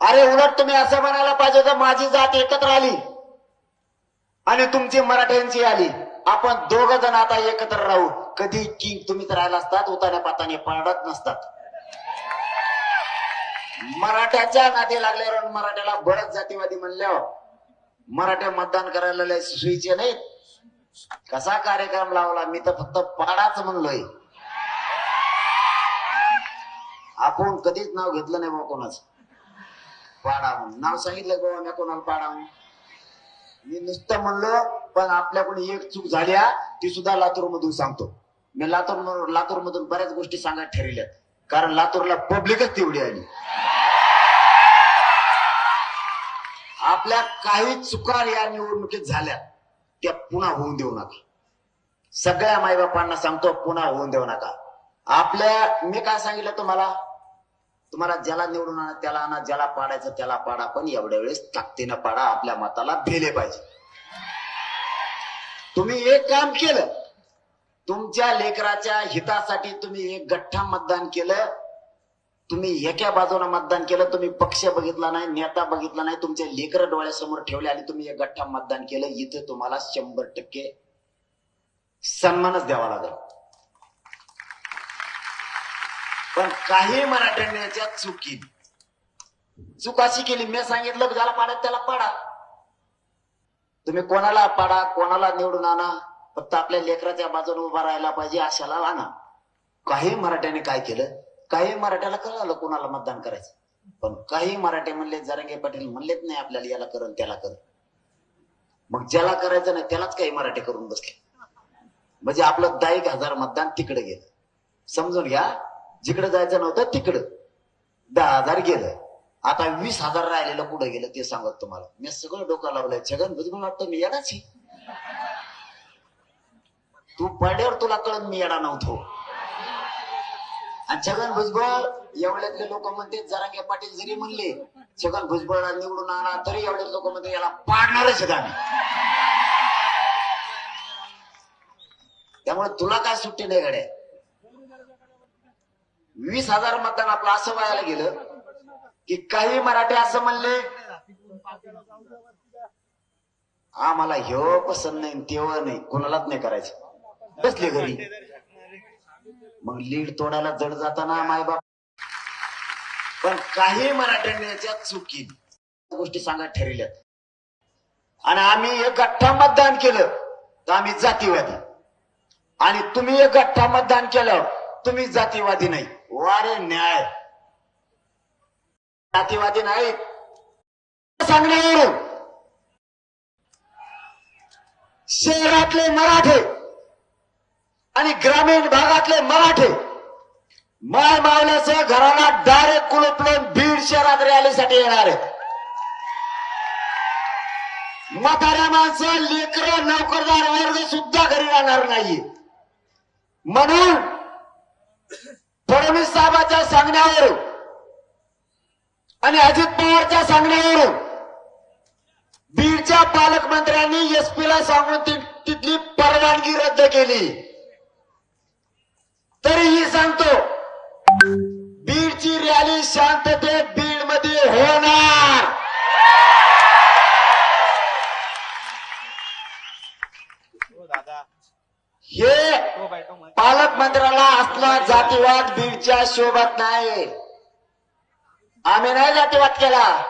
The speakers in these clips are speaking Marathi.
अरे उलट तुम्ही असं म्हणायला पाहिजे तर माझी जात एकत्र आली आणि तुमची मराठ्यांची आली. आपण दोघ जण आता एकत्र राहू. कधी किंग तुम्हीच राहिला असतात उताने पाताने पाडत नसतात. मराठ्याच्या नाते लागल्यावर मराठ्याला बरंच जातीवादी म्हणल्यावर मराठे मतदान करायला लय सुईचे नाहीत. कसा कार्यक्रम लावला? मी तर फक्त पाडाच म्हणलोय. आपण कधीच नाव घेतलं नाही बाबा कोणाचं. पाडा नाव सांगितलं गोवा मी कोणाला पाडा मी नुसतं म्हणलं पण आपल्याकडून एक चूक झाली ती सुद्धा लातूर मधून सांगतो. मी लातूर लातूर मधून बऱ्याच गोष्टी सांगायला ठरवल्या कारण लातूरला पब्लिकच तेवढी आली. आपल्या काही चुका या निवडणुकीत झाल्या त्या पुन्हा होऊन देऊ नका. सगळ्या माईबापांना सांगतो पुन्हा होऊन देऊ नका. आपल्या मी काय सांगितलं तुम्हाला? तुम्हाला ज्याला निवडून आणा त्याला आणा ज्याला पाडायचं त्याला पाडा पण एवढ्या वेळेस ताकदीनं पाडा आपल्या मताला भेले पाहिजे. तुम्ही एक काम केलं तुमच्या लेकराच्या हितासाठी तुम्ही एक गठ्ठा मतदान केलं तुम्ही एका बाजूला मतदान केलं तुम्ही पक्ष बघितला नाही नेता बघितला नाही तुमचे लेकर डोळ्यासमोर ठेवले आणि तुम्ही एक गठ्ठा मतदान केलं इथं तुम्हाला शंभर टक्के सन्मानच द्यावा लागेल. पण काही मराठ्यांनी याच्यात चूक केली. चूक अशी केली. मी सांगितलं ज्याला पाडा त्याला पाडा. तुम्ही कोणाला पाडा कोणाला निवडून आणा फक्त आपल्या लेकराच्या बाजूने उभा राहायला पाहिजे अशाला आणा. काही मराठ्याने काय केलं? काही मराठ्याला कळालं कोणाला मतदान करायचं. पण काही मराठे म्हणले जरंगे पाटील म्हणलेच नाही आपल्याला याला करण त्याला कर मग ज्याला करायचं नाही त्यालाच काही मराठे करून बसले. म्हणजे आपलं दहा एक हजार मतदान तिकडे गेलं. समजून घ्या. जिकडे जायचं नव्हतं तिकडं. दहा हजार गेलं. आता वीस हजार राहिलेलं कुठं गेलं ते सांगत तुम्हाला. मी सगळं डोकं लावलंय. छगन भुजबळ वाटतं मी येडाची तू पडल्यावर तुला कळत मी येणार नव्हतो. आणि छगन भुजबळ एवढ्यातले लोक म्हणते जरांगे पाटील जरी म्हणले छगन भुजबळ निवडून आणा तरी एवढे लोक म्हणते याला पाडणारच आहेत आम्ही. त्यामुळे तुला काय सुट्टी नाही गड्या. वीस हजार मतदान आपलं असं व्हायला गेलं की काही मराठी असं म्हणले आम्हाला ह्यो पसंत नाही तेव्हा नाही. कोणालाच नाही करायचं. बसले घरी. मग लीड तोडायला जड जाताना मायबाप. पण काही मराठ्यांनी याच्यात चुकी गोष्टी सांगत ठरल्यात आणि आम्ही एक गठ्ठा मतदान केलं तर आम्ही जातीवादी. आणि तुम्ही एक गठ्ठा मतदान केलं तुम्ही जातीवादी नाही. वारे न्याय. जातीवादी नाहीत. सांगण्यावरून. शहरातले मराठे आणि ग्रामीण भागातले मराठे माय मावल्याचं घराला डायरेक्ट कुलपलून बीड शहरात रॅलीसाठी येणार आहेत. म्हाताऱ्या माणसं लेकर नोकरदार वर्ग सुद्धा घरी राहणार नाही म्हणून फडणवीस साहेबांच्या सांगण्यावरून आणि अजित पवारच्या सांगण्यावरून बीडच्या पालकमंत्र्यांनी एसपी ला सांगून ती- तिथली परवानगी रद्द केली. तरीही सांगतो बीडची रॅली शांततेत बीडमध्ये होणार हो दादा हे हो बायको मग पालकमंत्र्याला असला जातीवाद बीडच्या शोभत नाही आम्ही नाही जातीवाद केला.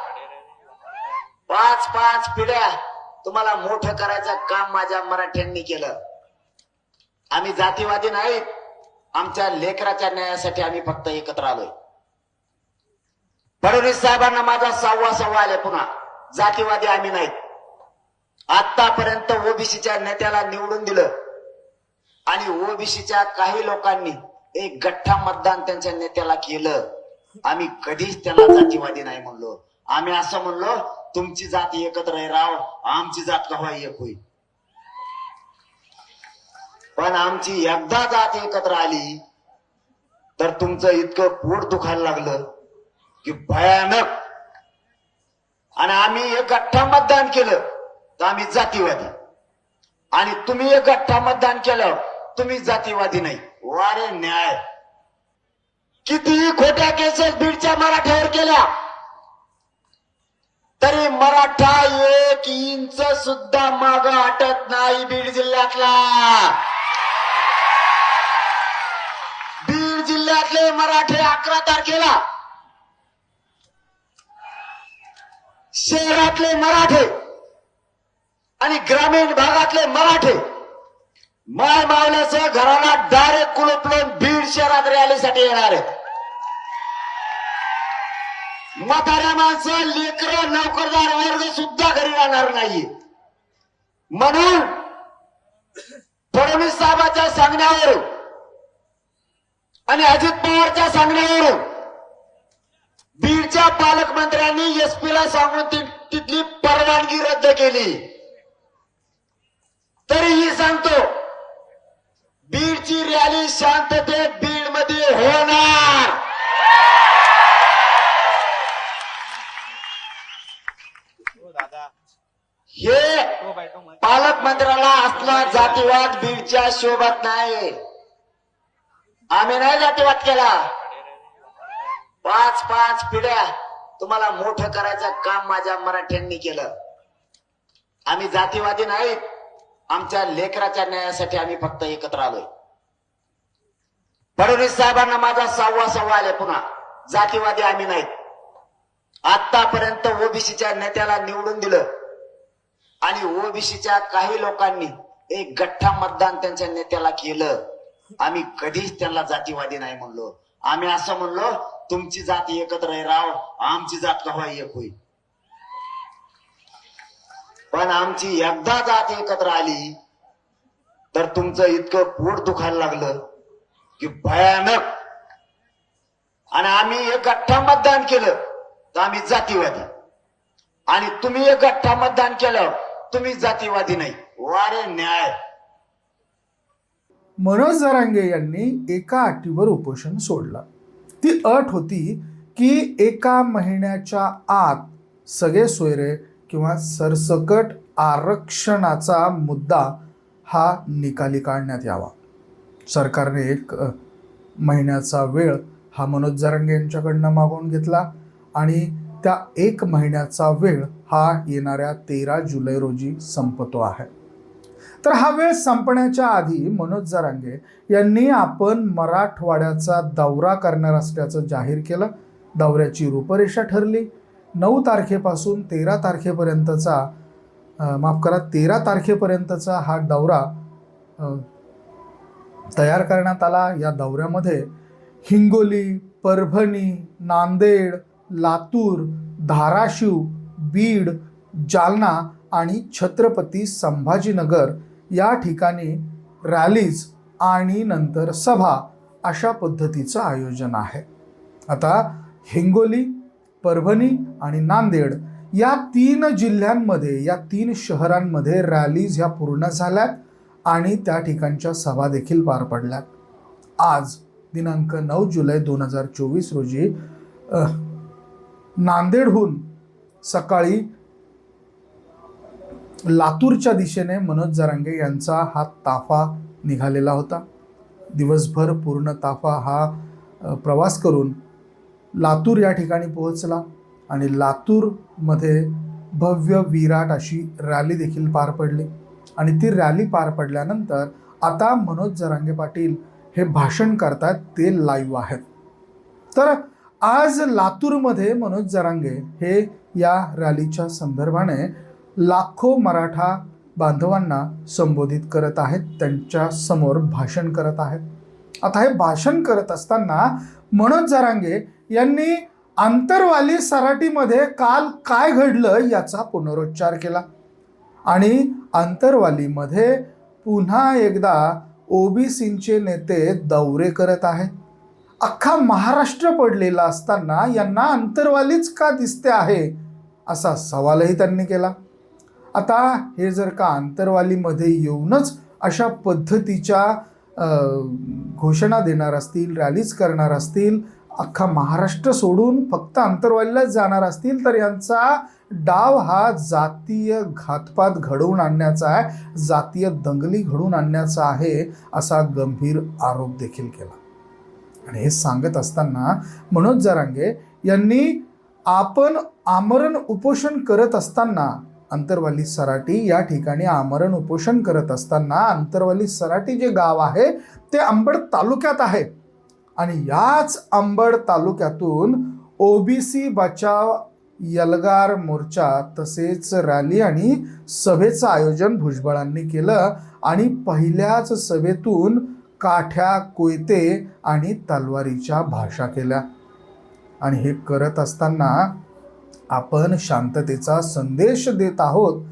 पाच पाच पिढ्या तुम्हाला मोठं करायचं काम माझ्या मराठ्यांनी केलं. आम्ही जातीवादी नाहीत. आमच्या लेकराच्या न्यायासाठी आम्ही फक्त एकत्र आलोय. फडणवीस साहेबांना माझा सहावा सव्वा आले पुन्हा. जातीवादी आम्ही नाहीत. आतापर्यंत ओबीसीच्या नेत्याला निवडून दिलं. आणि ओबीसीच्या काही लोकांनी एक गठ्ठा मतदान त्यांच्या नेत्याला केलं. आम्ही कधीच त्याला जातीवादी नाही म्हणलो. आम्ही असं म्हणलो तुमची जात एकत्र आहे राव आमची जात कव्हा एक होईल? पण आमची एकदा जात एकत्र आली तर तुमचं इतकं पोट दुखायला लागलं की भयानक. आणि आम्ही एक गठ्ठा मतदान केलं तर आम्ही जातीवादी. आणि तुम्ही एक गठ्ठा मतदान केलं तुम्ही जातीवादी नाही. वारे न्याय. कितीही खोट्या केसेस बीडच्या मराठ्यावर केल्या तरी मराठा एक इंच सुद्धा माग हटत नाही बीड जिल्ह्यातला. बीड जिल्ह्यातले मराठे अकरा तारखेला शहरातले मराठे आणि ग्रामीण भागातले मराठे माय मावल्याचं घराला डायरेक्ट कुलपलं बीड शहरात रॅलीसाठी येणार आहेत. म्हाताऱ्या माणसं लेकर नोकरदार वर्ग सुद्धा घरी राहणार नाही. म्हणून फडणवीस साहेबांच्या सांगण्यावरून आणि अजित पवारच्या सांगण्यावरून बीडच्या पालकमंत्र्यांनी एसपी ला सांगून ती- तिथली परवानगी रद्द केली. तरीही सांगतो बीडची रॅली शांततेत बीडमध्ये होणार. हो हे पालकमंत्र्याला असला जातीवाद बीडच्या शोभत नाही. आम्ही नाही जातीवाद केला. पाच पाच पिढ्या तुम्हाला मोठं करायचं काम माझ्या मराठ्यांनी केलं. आम्ही जातीवादी नाहीत. आमच्या लेकराच्या न्यायासाठी आम्ही फक्त एकत्र आलोय. फडणवीस साहेबांना माझा सहावा सव्वा आले पुन्हा. जातीवादी आम्ही नाहीत. आतापर्यंत ओबीसीच्या नेत्याला निवडून दिलं. आणि ओबीसीच्या काही लोकांनी एक गठ्ठा मतदान त्यांच्या नेत्याला केलं. आम्ही कधीच त्यांना जातीवादी नाही म्हणलो. आम्ही असं म्हणलो तुमची जात एकत्र आहे राव आमची जात कव्हा एक होईल? पण आमची एकदा जात एकत्र आली तर तुमचं इतकं पोट दुखायला लागलं की भयानक. आणि आम्ही एक गठ्ठा मतदान केलं तर आम्ही जातीवादी. आणि तुम्ही एक गठ्ठा मतदान केलं तुम्ही जातीवादी नाही. वारे न्याय. मनोज जरांगे यांनी एका अटीवर उपोषण सोडलं. ती अट होती की एका महिन्याच्या आत सगळे सोयरे किंवा सरसकट आरक्षणाचा मुद्दा हा निकाली काढण्यात यावा. सरकारने एक महिन्याचा वेळ हा मनोज जरांगे यांच्याकडनं मागवून घेतला आणि त्या एक महिन्याचा वेळ हा येणाऱ्या तेरा जुलै रोजी संपतो आहे. तर हा वेळ संपण्याच्या आधी मनोज जरांगे यांनी आपण मराठवाड्याचा दौरा करणार असल्याचं जाहीर केलं. दौऱ्याची रूपरेषा ठरली. नऊ तारखेपासून तेरा तारखेपर्यंतचा माफ करा तेरा तारखेपर्यंतचा हा दौरा तयार करण्यात आला. या दौऱ्यामध्ये हिंगोली परभणी नांदेड लातूर धाराशिव बीड जालना आणि छत्रपती संभाजीनगर या ठिकाणी रॅलीज आणि नंतर सभा अशा पद्धतीचं आयोजन आहे. आता हिंगोली परभणी आणि नांदेड या तीन जिल्ह्यांमध्ये या तीन शहरांमध्ये रॅलीज ह्या पूर्ण झाल्यात आणि त्या ठिकाणच्या सभा देखील पार पडल्यात. आज दिनांक नऊ जुलै दोन हजार चोवीस रोजी नांदेडहून सकाळी लातूरच्या दिशेने मनोज जरांगे यांचा हा ताफा निघालेला होता. दिवसभर पूर्ण ताफा हा प्रवास करून लातूर या ठिकाणी पोहोचला आणि लातूरमध्ये भव्य विराट अशी रॅली देखील पार पडली. आणि ती रॅली पार पडल्यानंतर आता मनोज जरांगे पाटील हे भाषण करतात ते लाईव्ह आहेत. तर आज लातूरमध्ये मनोज जरांगे हे या रॅलीच्या संदर्भाने लाखो मराठा बांधवांना संबोधित करत आहेत त्यांच्यासमोर भाषण करत आहेत. आता हे भाषण करत असताना मनोज जरांगे यांनी आंतरवाली सराटीमध्ये काल काय घडलं याचा पुनरुच्चार केला. आणि आंतरवालीमध्ये पुन्हा एकदा ओबीसींचे नेते दौरे करत आहेत. अख्खा महाराष्ट्र पडलेला असताना यांना अंतरवालीच का दिसते आहे असा सवालही त्यांनी केला. आता हे जर का अंतरवालीमध्ये येऊनच अशा पद्धतीच्या घोषणा देणार असतील रॅलीज करणार असतील अख्खा महाराष्ट्र सोडून फक्त अंतरवालीलाच जाणार असतील तर यांचा डाव हा जातीय घातपात घडवून आणण्याचा आहे जातीय दंगली घडवून आणण्याचा आहे असा गंभीर आरोप देखील केला. आणि हे सांगत असताना मनोज जरांगे यांनी आपण आमरण उपोषण करत असताना अंतरवाली सराटी या ठिकाणी आमरण उपोषण करत असताना अंतरवाली सराटी जे गाव आहे ते अंबड तालुक्यात आहे. आणि याच अंबड तालुक्यातून ओबीसी बचाव यलगार मोर्चा तसेच रॅली आणि सभेचं आयोजन भुजबळांनी केलं आणि पहिल्याच सभेतून काठ्या कोयते आणि तलवारीच्या भाषा केल्या. आणि हे करत असताना आपण शांततेचा संदेश देत आहोत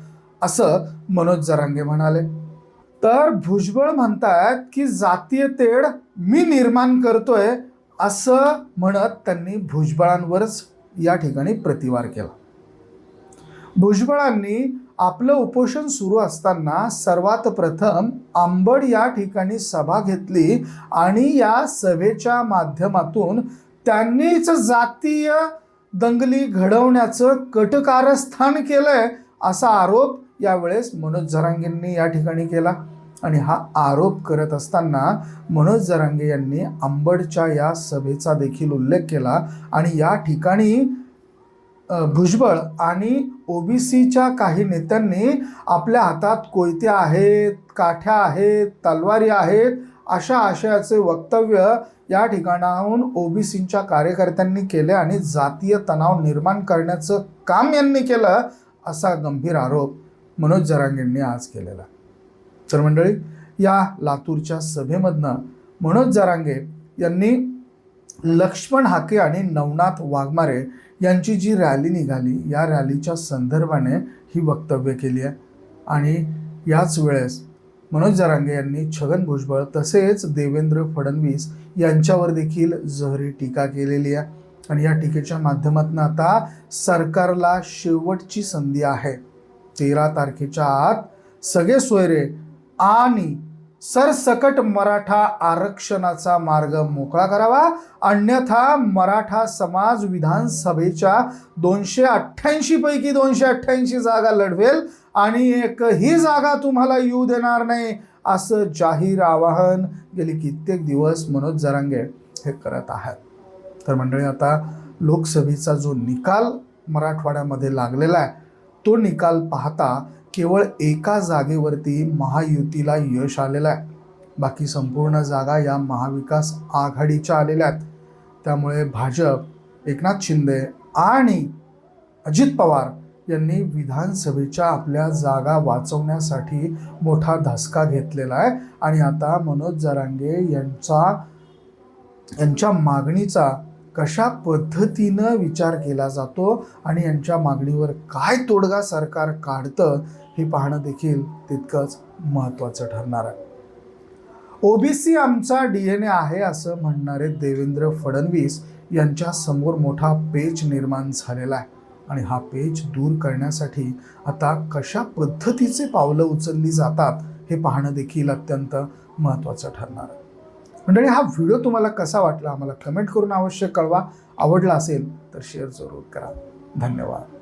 असं मनोज जरांगे म्हणाले. तर भुजबळ म्हणतात की जातीय तेढ मी निर्माण करतोय असं म्हणत त्यांनी भुजबळांवरच या ठिकाणी प्रतिवार केला. भुजबळांनी आपलं उपोषण सुरू असताना सर्वात प्रथम आंबड या ठिकाणी सभा घेतली आणि या सभेच्या माध्यमातून त्यांनीच जातीय दंगली घडवण्याचं कटकारस्थान केलंय असा आरोप यावेळेस मनोज झरांगींनी या ठिकाणी केला. आणि हा आरोप करत असताना मनोज जरांगे यांनी आंबडच्या या सभेचा देखील उल्लेख केला. आणि या ठिकाणी भुजबळ आणि ओबीसीच्या काही नेत्यांनी आपल्या हातात कोयत्या आहेत काठ्या आहेत तलवारी आहेत अशा आशयाचे वक्तव्य या ठिकाणाहून ओबीसीच्या कार्यकर्त्यांनी केले आणि जातीय तणाव निर्माण करण्याचं काम यांनी केलं असा गंभीर आरोप मनोज जरांगेंनी आज केलेला. तर मंडळी या लातूरच्या सभेमधनं मनोज जारांगे यांनी लक्ष्मण हाके आणि नवनाथ वाघमारे यांची जी रॅली निघाली या रॅलीच्या संदर्भाने ही वक्तव्य केली आहे. आणि याच वेळेस मनोज जारांगे यांनी छगन भुजबळ तसेच देवेंद्र फडणवीस यांच्यावर देखील जहरी टीका केलेली आहे. आणि या टीकेच्या माध्यमातून आता सरकारला शेवटची संधी आहे. तेरा तारखेच्या आत सगळे सोयरे आणि सरसकट मराठा आरक्षणाचा मार्ग मोकळा करावा. अन्यथा मराठा समाज विधानसभेच्या दोनशे अठ्ठ्याऐंशी पैकी दोनशे अठ्ठ्याऐंशी जागा लढवेल आणि एकही जागा तुम्हाला येऊ देणार नाही असं जाहीर आवाहन गेली कित्येक दिवस मनोज जरांगे हे करत आहेत. तर मंडळी आता लोकसभेचा जो निकाल मराठवाड्यामध्ये लागलेला आहे तो निकाल पाहता केवळ एका जागेवरती महायुतीला यश आलेलं आहे. बाकी संपूर्ण जागा या महाविकास आघाडीच्या आलेल्या आहेत. त्यामुळे भाजप एकनाथ शिंदे आणि अजित पवार यांनी विधानसभेच्या आपल्या जागा वाचवण्यासाठी मोठा धसका घेतलेला आहे. आणि आता मनोज जरांगे यांचा यांच्या मागणीचा कशा पद्धतीनं विचार केला जातो आणि यांच्या मागणीवर काय तोडगा सरकार काढतं हे पाहणं देखील तितकंच महत्त्वाचं ठरणार आहे. ओबीसी आमचा डी एन ए आहे असं म्हणणारे देवेंद्र फडणवीस यांच्या समोर मोठा पेच निर्माण झालेला आहे. आणि हा पेच दूर करण्यासाठी आता कशा पद्धतीचे पावलं उचलली जातात हे पाहणं देखील अत्यंत महत्त्वाचं ठरणार आहे. मंडळी हा व्हिडिओ तुम्हाला कसा वाटला? आम्हाला कमेंट करून अवश्य कळवा. आवडला असेल तर शेअर जरूर करा. धन्यवाद.